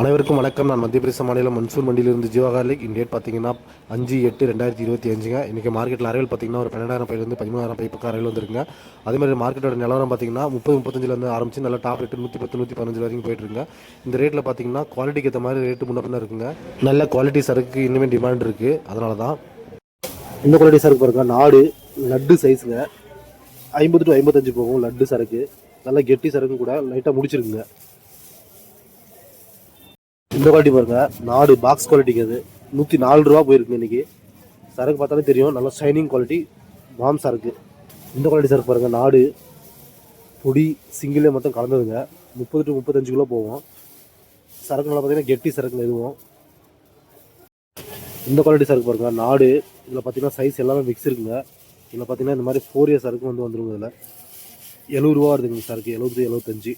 அனைவருக்கும் வணக்கம். நான் மத்திய பிரதேச மாநிலம் மன்சூர் மண்டியிலிருந்து ஜீவகார்லிக் இந்த பார்த்தீங்கன்னா அஞ்சு எட்டு ரெண்டாயிரத்தி இருபத்தி அஞ்சுங்க. இன்றைக்கி மார்க்கெட்டில் அரைவல் பார்த்தீங்கன்னா ஒரு பன்னெண்டாயிரம் பையிலேருந்து பதிமூணாயிரம் பை பக்கம் அரைவல் வந்துருங்க அதே மாதிரி மார்க்கெட்டோட நிலவரம் பார்த்தீங்கன்னா முப்பது முப்பத்தஞ்சிலேருந்து ஆரம்பிச்சு நல்லா டாப் ரேட்டு நூற்றி பத்து நூற்றி பதினஞ்சு வரைக்கும் போயிட்டுருங்க இந்த ரேட்டில் பார்த்தீங்கன்னா குவாலிட்டிக்கு ஏற்ற மாதிரி ரேட்டு முன்ன பின்ன இருக்குங்க. நல்ல குவாலிட்டி சரக்கு இன்னுமே டிமாண்ட் இருக்குது அதனால தான் இந்த குவாலிட்டி சரக்கு பாருங்க நாடு லட்டு சைஸுங்க ஐம்பது டு ஐம்பத்தஞ்சு போகும் லட்டு சரக்கு நல்ல கெட்டி சரக்கு கூட லைட்டாக முடிச்சிருக்குங்க. இந்த குவாலிட்டி பாருங்க. நாடு பாக்ஸ் குவாலிட்டிக்கு அது. நூற்றி நாலு ரூபா போயிருக்கு இன்னைக்கு. சரக்கு பார்த்தாலே தெரியும். நல்லா ஷைனிங் குவாலிட்டி மாம் சரக்கு இந்த குவாலிட்டி சரக்கு பாருங்க. நாடு பொடி சிங்கிளே மட்டும் கலந்ததுங்க. முப்பது டு முப்பத்தஞ்சு கிலோ போவோம் சரக்கு நல்லா பார்த்தீங்கன்னா கெட்டி சரக்கு எதுவும் இந்த குவாலிட்டி சரக்கு பாருங்க. நாடு இதில் பார்த்தீங்கன்னா சைஸ் எல்லாமே மிக்ஸ் இருக்குங்க. இதில் பார்த்தீங்கன்னா இந்த மாதிரி ஃபோர் இயர் சரக்கு வந்து வந்துருங்க இதில். எழுபது ரூபா வருதுங்க சரக்கு எழுபது எழுபத்தஞ்சு.